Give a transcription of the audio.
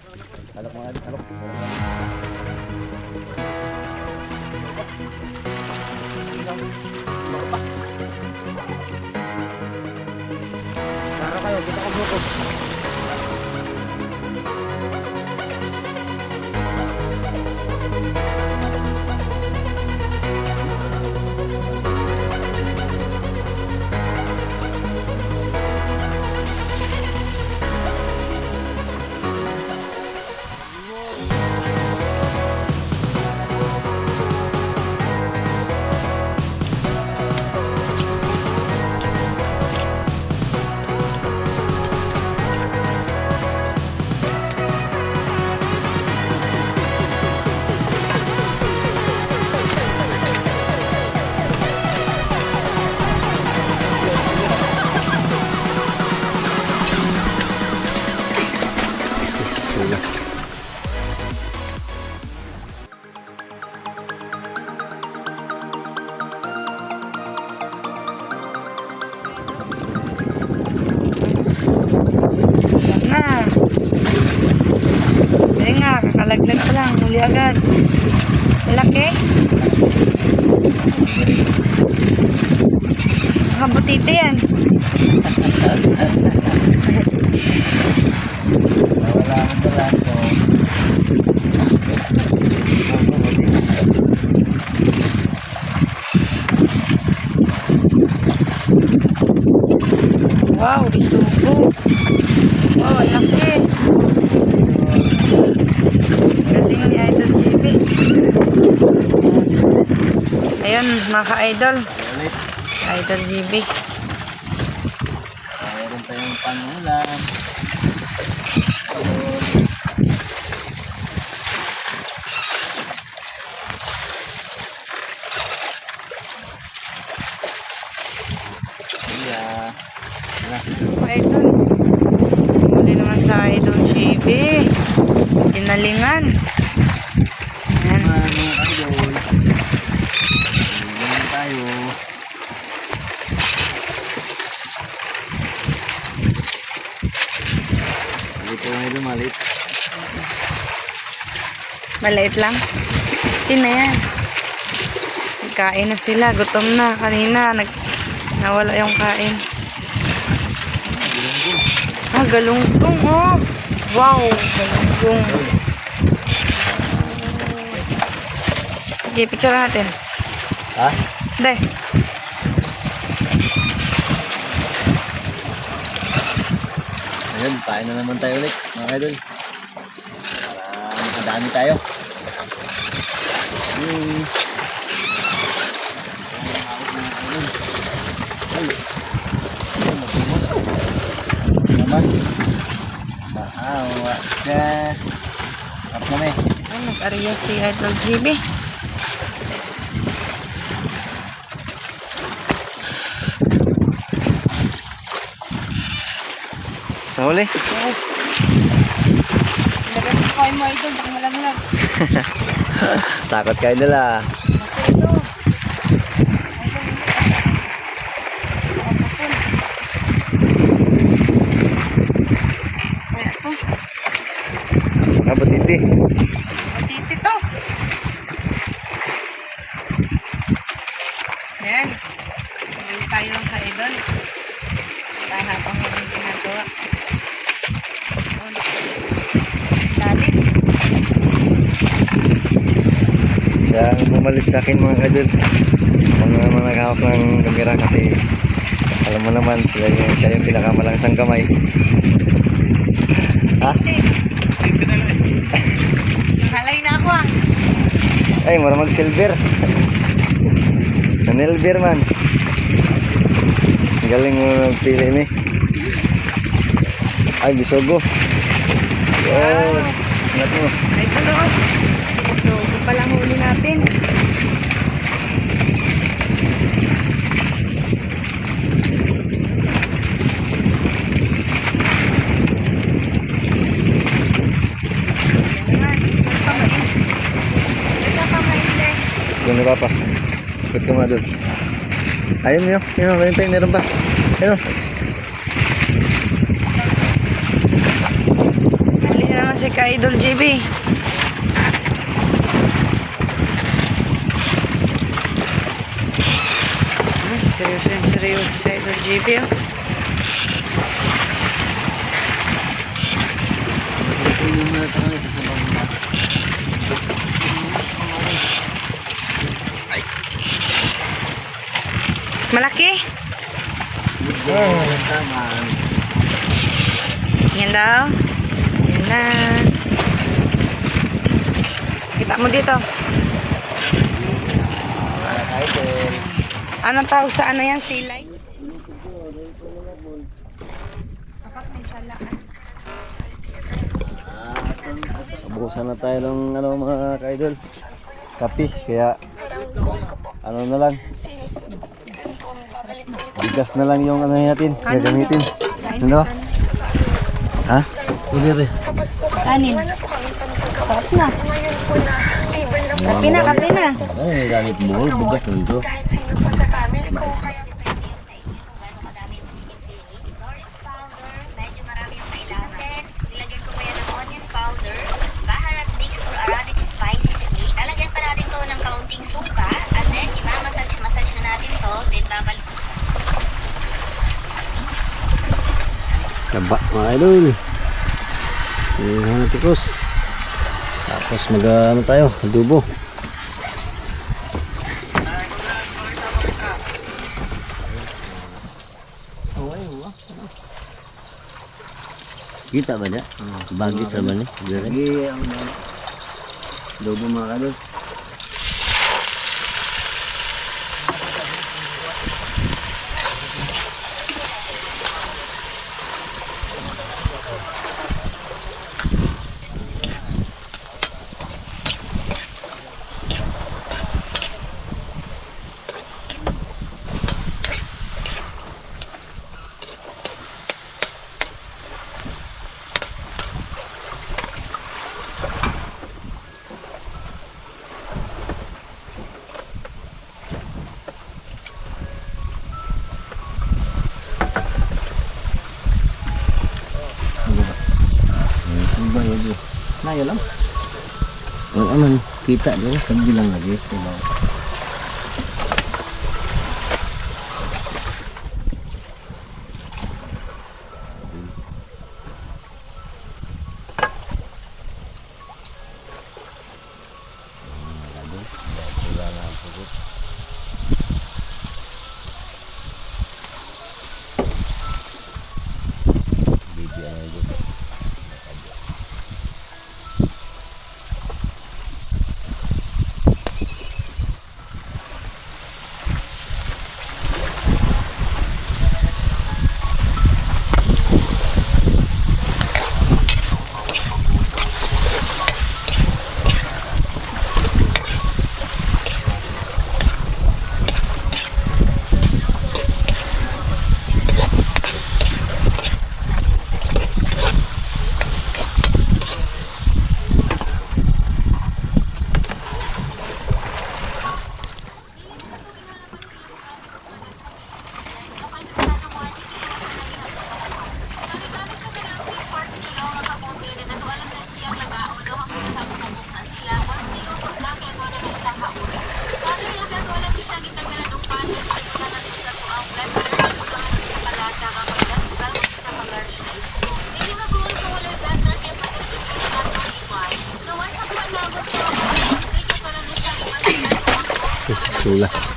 Alok mga idol, alok. Tara kayo, kita ko butos. Na. Ayun nga, kakalaglag pa lang. Huli agad. Malaki. Nakabutite yan. Nawala akong dalaan ko. Wow, bisugo. Wow, ang laki. Galing ni Idol JB. Ayun, mga ka-idol. Idol JB. Mayroon tayong pangulam. Iya. Idol. Muli naman sa Idol JB. Pinalingan. Ayan. Mga mga idol. Ganyan tayo. Dito lang ito malit. Maliit lang. Hindi na yan. Kain na sila. Gutom na. Kanina, nag, nawala yung kain. Ah, galunggong, oh. Wow, galunggong. Sige, picture natin. Ha? Dai. Ayun, kain na naman tayo ulit, mga idol. Para makadami tayo. Hmm. Ay. Ay, magsimot. Naman. Maawa ka. Up na may. Ay, nag-ariya si Idol GB. Nahuli? Lagay mo sa kain mo, Idol. Baka malaglag. Takot kayo nila. Ito. Ay, ako. Kabutiti. Matiti to. Yan. Ngayon tayo lang sa idol. Tayo habang yung ginagawa. Yun. Lalim. Siya ang pumalit sa akin mga kadol. Naman naghawak ng kamera kasi alam mo naman siya yung, siya yung pinakamalangsang kamay. Ha? Halay na ako ah. Ay, mag silver. Nanilver man. Galing mo nagpili ni. Ay, bisogo. Oh, ingat mo. Ay, tuloy. So, ito pala huli natin. Yan naman. Ito kamay. Ito kamay. Doon na papa. Ikot ka mga. Ayun mo yun. Yun, tayo. Meron pa. Ayun. Alis na naman si ka-idol JB. Hmm, Seryoso yan, seryoso si idol JB oh. Malaki? Yan daw. Yan na. Kita mo dito. Anong tawag sa ano yan? Silay? Abusan na tayo ng ano mga ka-idol. Kapi, kaya ano na lang. Bigas na lang yung ano natin, gagamitin. Ano? Ha? Uli Kanin. Sarap na. Kapi na, kapi na. Ay, gamit mo, bugas na dito. kahit sino pa sa family ko. Kaya Medyo marami yung kailangan. Nilagyan ko pa yan ng onion powder, baharat mix or Arabic spices mix. Lalagyan pa natin to ng kaunting suka at then imamassage-massage na natin to. Then babalik Kaba mga idol. Yung mga tikos. Tapos mag ano tayo, adobo. Kita ba niya? Bagi sa ba niya? Lagi ang adobo mga ka-idol. Ano ba yun? Nayo lang. Oh, ano, kita doon. Sabi lang lagi. 出来。